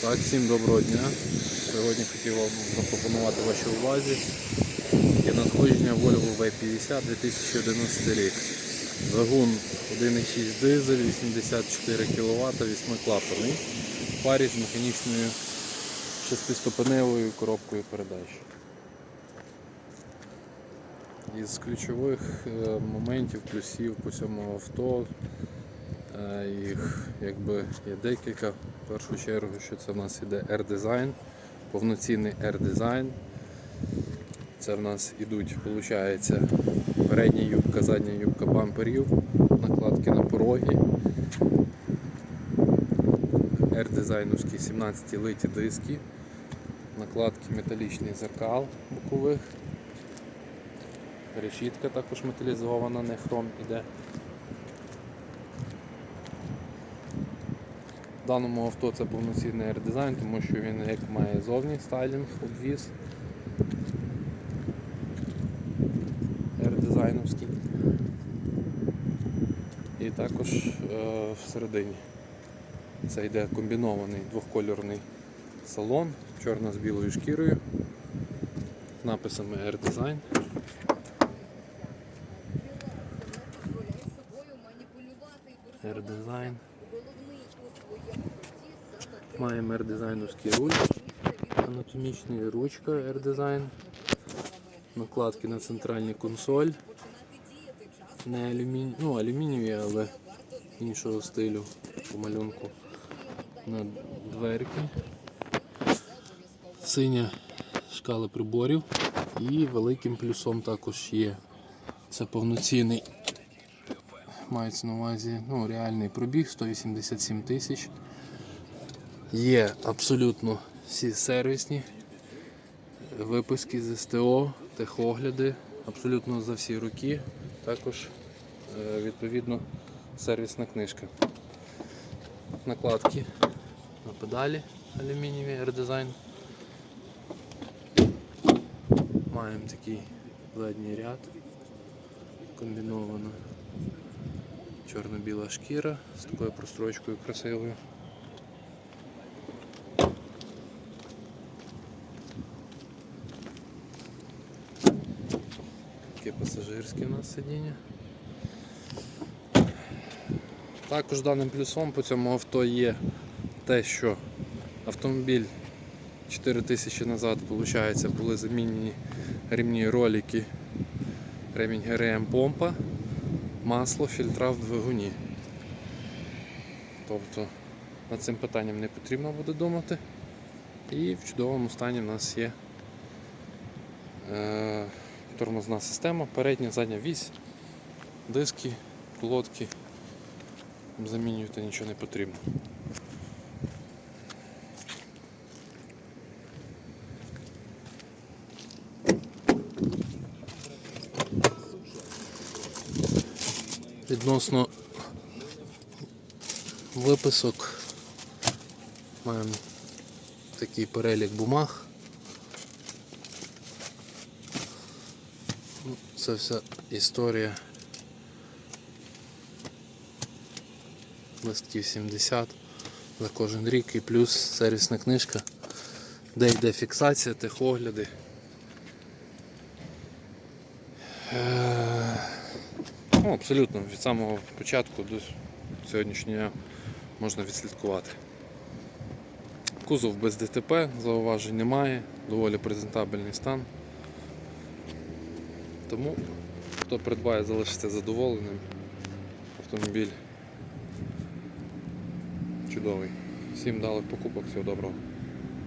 Так, всім доброго дня. Сьогодні хотів вам запропонувати вашій увазі є надходження Volvo V50 2011 рік. Двигун 1,6 дизель, 84 кВт, 8-клапаний. В парі з механічною шестиступеневою коробкою передач. Із ключових е, моментів, плюсів по цьому авто Е, Їх якби є декілька. В першу чергу, що це в нас іде R-Design, повноцінний R-Design. Це в нас ідуть, виходить, передня юбка, задня юбка бамперів, накладки на пороги. R-дизайновські 17 литі диски, накладки металічних зеркал бокових. Решітка також металізована, не хром іде. В даному авто це повноцінний R-дизайн, тому що він як має зовні стайлінг, обвіз. R-дизайновський. І також е, всередині це йде комбінований двохкольорний салон, чорна з білою шкірою, з написами R-Design. дозволяє собою маніпулювати і R-Design. головний у своєму житті саме те, Маємо R-дизайновський руль, анатомічний ручка R-Design, накладки на центральну консоль. Не алюміній, ну алюмінієві, але іншого стилю по малюнку на дверки. Синя шкала приборів і великим плюсом також є. Це повноцінний, мається на увазі ну, реальний пробіг 187 тисяч. Є абсолютно всі сервісні виписки з СТО, техогляди, абсолютно за всі роки. Також е, відповідно сервісна книжка. Накладки на педалі алюмінієві R-Design. Маємо такий задній ряд. Комбінована чорно-біла шкіра з такою прострочкою красивою. Таке пасажирське у нас сидіння. Також даним плюсом по цьому авто є те, що автомобіль 4 тисячі назад виходить, були замінені ремні ролики, ремінь ГРМ помпа, масло, фільтра в двигуні. Тобто над цим питанням не потрібно буде думати. І в чудовому стані в нас є е, тормозна система, передня, задня вісь, диски, колодки. Замінювати нічого не потрібно. Відносно виписок маємо такий перелік бумаг. Це вся історія листків 70 за кожен рік і плюс сервісна книжка, де йде фіксація, техогляди. Е, Ну, абсолютно, від самого початку до сьогоднішнього дня можна відслідкувати. Кузов без ДТП, зауважень немає, доволі презентабельний стан. Тому хто придбає, залишиться задоволеним. Автомобіль чудовий. Всім дали покупок, всього доброго.